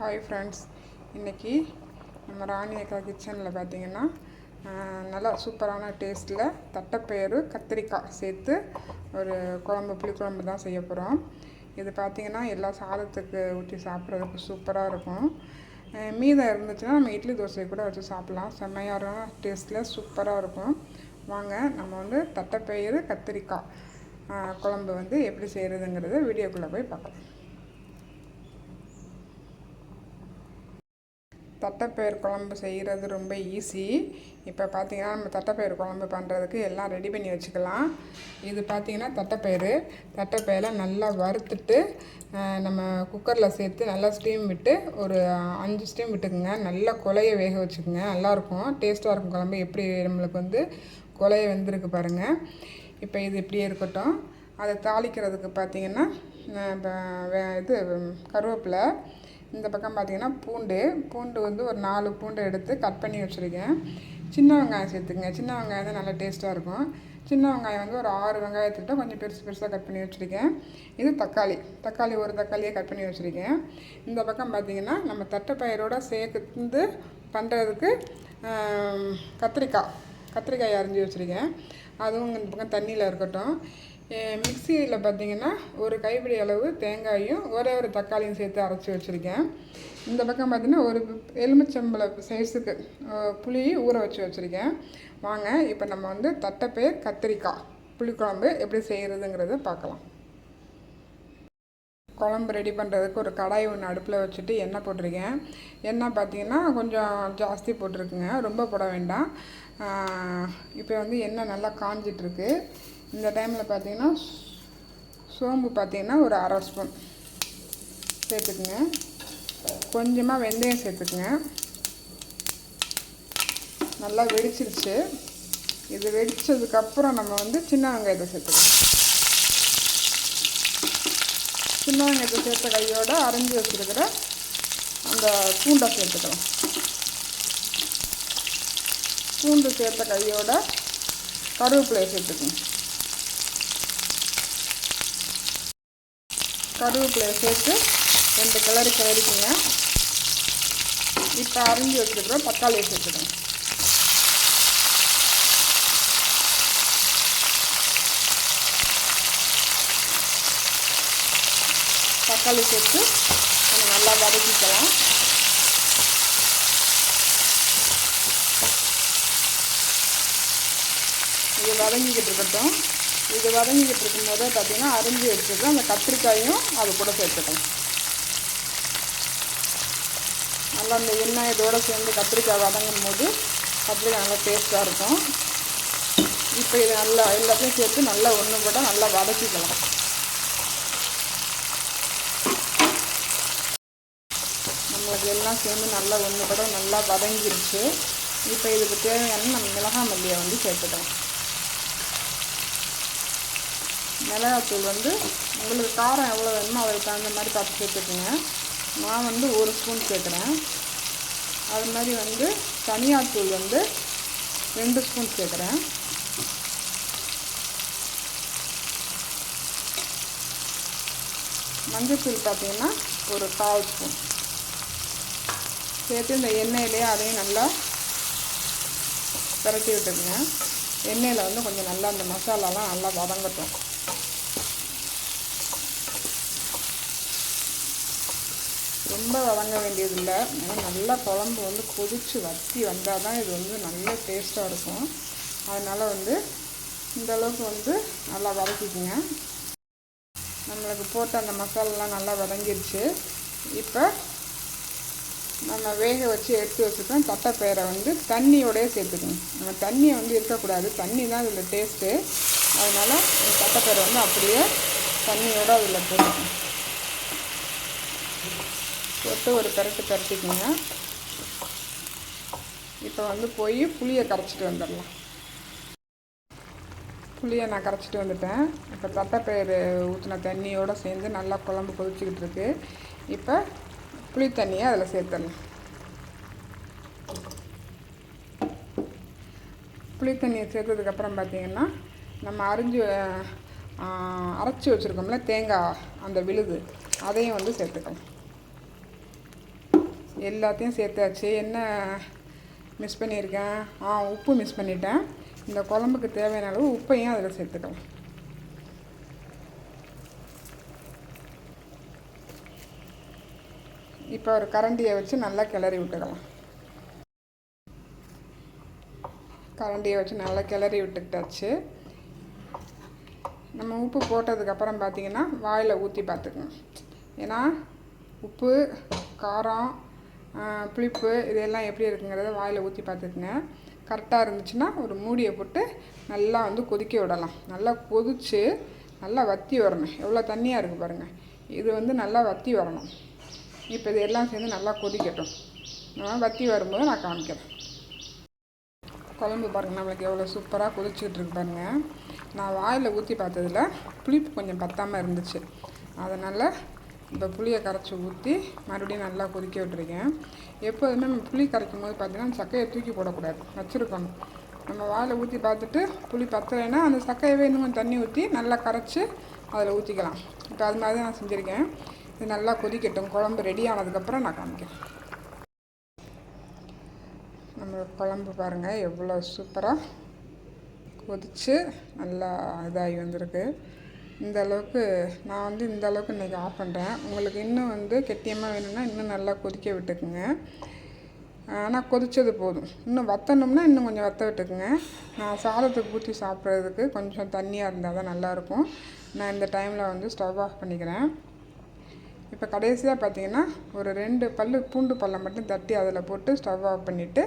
Hi friends இன்றைக்கி நம்ம ராணி அக்கா கிச்சனில் பார்த்தீங்கன்னா நல்லா சூப்பரான டேஸ்ட்டில் தட்டைப்பயிறு கத்திரிக்காய் சேர்த்து ஒரு குழம்பு புளிக்குழம்பு தான் செய்ய போகிறோம் இது பார்த்தீங்கன்னா எல்லா சாதத்துக்கு ஊற்றி சாப்பிட்றதுக்கு சூப்பராக இருக்கும். மீதம் இருந்துச்சுன்னா நம்ம இட்லி தோசை கூட வச்சு சாப்பிட்லாம். செம்மையான டேஸ்ட்டில் சூப்பராக இருக்கும். வாங்க நம்ம வந்து தட்டைப்பயிறு கத்திரிக்காய் குழம்பு வந்து எப்படி செய்கிறதுங்கிறத வீடியோக்குள்ளே போய் பார்க்கலாம். தட்டைப்பயிர் குழம்பு செய்கிறது ரொம்ப ஈஸி. இப்போ பார்த்தீங்கன்னா நம்ம தட்டைப்பயிர் குழம்பு பண்ணுறதுக்கு எல்லாம் ரெடி பண்ணி வச்சுக்கலாம். இது பார்த்திங்கன்னா தட்டைப்பயிறு. தட்டைப்பயிரை நல்லா வறுத்துட்டு நம்ம குக்கரில் சேர்த்து நல்லா ஸ்டீம் விட்டு ஒரு அஞ்சு ஸ்டீம் விட்டுக்குங்க. நல்லா கொலைய வேக வச்சுக்கோங்க. நல்லாயிருக்கும். டேஸ்ட்டாக இருக்கும் குழம்பு. எப்படி நம்மளுக்கு வந்து கொலைய வெந்திருக்கு பாருங்கள் இப்போ இது இப்படியே இருக்கட்டும். அதை தாளிக்கிறதுக்கு பார்த்திங்கன்னா இப்போ வே- இது கருவேப்பிலை இந்த பக்கம் பார்த்தீங்கன்னா பூண்டு. பூண்டு வந்து ஒரு நாலு பூண்டு எடுத்து கட் பண்ணி வச்சுருக்கேன். சின்ன வெங்காயம் சேர்த்துங்க. சின்ன வெங்காயம் தான் நல்லா டேஸ்ட்டாக இருக்கும். சின்ன வெங்காயம் வந்து ஒரு ஆறு வெங்காயத்திட்ட கொஞ்சம் பெருசு பெருசாக கட் பண்ணி வச்சுருக்கேன். இது தக்காளி. தக்காளி ஒரு தக்காளியை கட் பண்ணி வச்சுருக்கேன். இந்த பக்கம் பார்த்தீங்கன்னா நம்ம தட்டைப்பயிரோட சேர்த்து பண்ணுறதுக்கு கத்திரிக்காய். கத்திரிக்காய் அரிஞ்சு வச்சுருக்கேன். அதுவும் இந்த பக்கம் தண்ணியில் இருக்கட்டும். மிக்சியில் பார்த்தீங்கன்னா ஒரு கைப்பிடி அளவு தேங்காயும் ஒரே ஒரு தக்காளியும் சேர்த்து அரைச்சி வச்சுருக்கேன். இந்த பக்கம் பார்த்தீங்கன்னா ஒரு எலுமிச்சம்பளை சைஸுக்கு புளி ஊற வச்சு வச்சுருக்கேன். வாங்க இப்போ நம்ம வந்து தட்டைப்பயிர் கத்திரிக்காய் புளிக்குழம்பு எப்படி செய்கிறதுங்கிறத பார்க்கலாம். குழம்பு ரெடி பண்ணுறதுக்கு ஒரு கடாய் ஒன்று அடுப்பில் வச்சுட்டு எண்ணெய் போட்டிருக்கேன். எண்ணெய் பார்த்தீங்கன்னா கொஞ்சம் ஜாஸ்தி போட்டிருக்குங்க ரொம்ப போட வேண்டாம். இப்போ வந்து எண்ணெய் நல்லா காஞ்சிட்ருக்கு இந்த டைமில் பார்த்தீங்கன்னா சோம்பு பார்த்தீங்கன்னா ஒரு அரை ஸ்பூன் சேர்த்துக்குங்க. கொஞ்சமாக வெந்தயம் சேர்த்துக்குங்க. நல்லா வெடிச்சிருச்சு. இது வெடிச்சதுக்கப்புறம் நம்ம வந்து சின்ன வெங்காயத்தை சேர்த்துக்கலாம். சின்ன வெங்காயத்தை சேர்த்த கையோடு அரைஞ்சி வச்சுருக்கிற அந்த பூண்டை சேர்த்துக்கலாம். பூண்டு சேர்த்த கையோட கருவேப்பிலையை சேர்த்துக்கணும் கருவேப்பிலையை சேர்த்து ரெண்டு கலரு கிளறிக்குங்க. இப்போ அரிஞ்சு வச்சுருக்கிற தக்காளியை சேர்த்துக்கணும் தக்காளி சேர்த்து கொஞ்சம் நல்லா வதக்கிக்கலாம். இது வதங்கிக்கிட்டு இருக்கட்டும். இது வதங்கிக்கிட்டு இருக்கும்போதே பார்த்தீங்கன்னா அரிஞ்சு எடுத்துக்கலாம். அந்த கத்திரிக்காயும் அது கூட சேர்த்துக்கலாம். நல்லா அந்த எண்ணெய் இதோடு சேர்ந்து கத்திரிக்காய் வதங்கும் போது கத்திரிக்காய் நல்லா டேஸ்ட்டாக இருக்கும். இப்போ இது நல்லா எல்லாத்தையும் சேர்த்து நல்லா ஒன்று கூட நல்லா வதக்கிக்கலாம். நம்மளுக்கு எல்லாம் சேர்ந்து நல்லா ஒன்று கூட நல்லா வதங்கிருச்சு. இப்போ இதுக்கு தேவையான நம்ம மிளகாய் மல்லியை வந்து சேர்த்துக்கலாம். மிளகாத்தூள் வந்து உங்களுக்கு காரம் எவ்வளோ வேணுமோ அதுக்கு தகுந்த மாதிரி பார்த்து சேர்த்துக்குங்க. நான் வந்து ஒரு ஸ்பூன் சேர்க்குறேன். அது மாதிரி வந்து தனியாத்தூள் வந்து ரெண்டு ஸ்பூன் சேர்க்குறேன். மஞ்சத்தூள் பார்த்தீங்கன்னா ஒரு கால் ஸ்பூன். சேர்த்து இந்த எண்ணெயிலே அதையும் நல்லா பிரட்டி விட்டுருங்க எண்ணெயில் வந்து கொஞ்சம் நல்லா அந்த மசாலாலாம் நல்லா வதங்கட்டும். ரொம்ப வதங்க வேண்டியதில்லை. ஏன்னா நல்லா குழம்பு வந்து கொதித்து வற்றி வந்தால் தான் இது வந்து நல்ல டேஸ்ட்டாக இருக்கும். அதனால் வந்து இந்த அளவுக்கு வந்து நல்லா வதக்கிக்குங்க. நம்மளுக்கு போட்ட அந்த மசாலாலாம் நல்லா வதங்கிருச்சு. இப்போ நம்ம வேக வச்சு எடுத்து வச்சுருக்கோம். தட்டைப்பயிரை வந்து தண்ணியோடய சேர்த்துக்கணும். நம்ம தண்ணியை வந்து இருக்கக்கூடாது. தண்ணி தான் இதில் டேஸ்ட்டு அதனால் இந்த தட்டைப்பயிரை வந்து அப்படியே தண்ணியோடு அதில் போட்டுக்கணும். போட்டு ஒரு பெரட்டு பெரட்டிக்குங்க. இப்போ வந்து போய் புளியை கரைச்சிட்டு வந்துடலாம். புளியை நான் கரைச்சிட்டு வந்துட்டேன். இப்போ தட்டைப்பயிறு ஊற்றின தண்ணியோடு சேர்ந்து நல்லா குழம்பு கொதிச்சுக்கிட்டு இருக்கு. இப்போ புளி தண்ணியை அதில் சேர்த்துடலாம். புளி தண்ணியை சேர்த்ததுக்கப்புறம் பார்த்தீங்கன்னா நம்ம அரிஞ்சு அரைச்சி வச்சுருக்கோம்ல தேங்காய் அந்த விழுது அதையும் வந்து சேர்த்துக்கலாம். எல்லாத்தையும் சேர்த்தாச்சு. என்ன மிஸ் பண்ணியிருக்கேன்? ஆ உப்பு மிஸ் பண்ணிட்டேன். இந்த குழம்புக்கு தேவையான அளவு உப்பையும் அதில் சேர்த்துக்கலாம். இப்போ ஒரு கரண்டியை வச்சு நல்லா கிளறி விட்டுக்கலாம். கரண்டியை வச்சு நல்லா கிளறி விட்டுக்கிட்டாச்சு நம்ம உப்பு போட்டதுக்கப்புறம் பார்த்தீங்கன்னா வாயில் ஊற்றி பார்த்துக்கணும். ஏன்னா உப்பு காரம் புளிப்பு இதெல்லாம் எப்படி இருக்குங்கிறத வாயில் ஊற்றி பார்த்துக்குங்க. கரெக்டாக இருந்துச்சுன்னா ஒரு மூடியை போட்டு நல்லா வந்து கொதிக்க விடலாம். நல்லா கொதித்து நல்லா வத்தி வரணும். எவ்வளோ தண்ணியாக இருக்குது பாருங்கள் இது வந்து நல்லா வத்தி வரணும். இப்போ இது எல்லாம் சேர்ந்து நல்லா கொதிக்கட்டும். நான் வத்தி வரும்போது நான் காமிக்கிறேன். குழம்பு பாருங்கள் நம்மளுக்கு எவ்வளோ சூப்பராக கொதிச்சுக்கிட்டு இருக்கு பாருங்கள் நான் வாயில் ஊற்றி பார்த்ததில் புளிப்பு கொஞ்சம் பத்தாமல் இருந்துச்சு. அதனால் இந்த புளியை கரைச்சி ஊற்றி மறுபடியும் நல்லா கொதிக்க விட்டுருக்கேன். எப்போதுமே நம்ம புளி கரைக்கும் போது பார்த்தீங்கன்னா சக்கையை தூக்கி போடக்கூடாது. வச்சுருக்கணும். நம்ம வாயில் ஊற்றி பார்த்துட்டு புளி பத்தலைன்னா அந்த சக்கையவே இன்னும் தண்ணி ஊற்றி நல்லா கரைச்சி அதில் ஊற்றிக்கலாம் இப்போ அது மாதிரி தான் நான் செஞ்சுருக்கேன். இது நல்லா கொதிக்கட்டும். குழம்பு ரெடி ஆனதுக்கப்புறம் நான் காமிக்கிறேன். நம்ம குழம்பு பாருங்கள் எவ்வளோ சூப்பராக கொதித்து நல்லா இதாகி வந்திருக்கு. இந்த அளவுக்கு நான் வந்து இந்த அளவுக்கு இன்றைக்கி ஆஃப் பண்ணுறேன் உங்களுக்கு இன்னும் வந்து கெட்டியமாக வேணும்னா இன்னும் நல்லா கொதிக்க விட்டுக்குங்க. ஆனால் கொதித்தது போதும். இன்னும் வற்றணும்னா இன்னும் கொஞ்சம் வற்ற விட்டுக்குங்க. நான் சாதத்துக்கு ஊற்றி சாப்பிட்றதுக்கு கொஞ்சம் தண்ணியாக இருந்தால் தான் நல்லாயிருக்கும். நான் இந்த டைமில் வந்து ஸ்டவ் ஆஃப் பண்ணிக்கிறேன். இப்போ கடைசியாக பார்த்தீங்கன்னா ஒரு ரெண்டு பல் பூண்டு பல்லை மட்டும் தட்டி அதில் போட்டு ஸ்டவ் ஆஃப் பண்ணிவிட்டு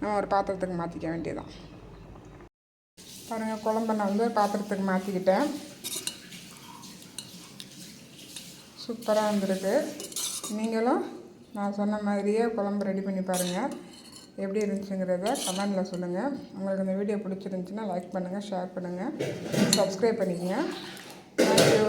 நம்ம ஒரு பாத்திரத்துக்கு மாற்றிக்க வேண்டியதான் பாருங்கள் குழம்ப நான் வந்து பாத்திரத்துக்கு மாற்றிக்கிட்டேன் சூப்பராக வந்திருக்கு நீங்களும் நான் சொன்ன மாதிரியே குழம்பு ரெடி பண்ணி பாருங்கள் எப்படி இருந்துச்சுங்கிறத கமெண்டில் சொல்லுங்கள் உங்களுக்கு இந்த வீடியோ பிடிச்சிருந்துச்சின்னா லைக் பண்ணுங்கள் ஷேர் பண்ணுங்கள் சப்ஸ்கிரைப் பண்ணிக்கங்க. Thank you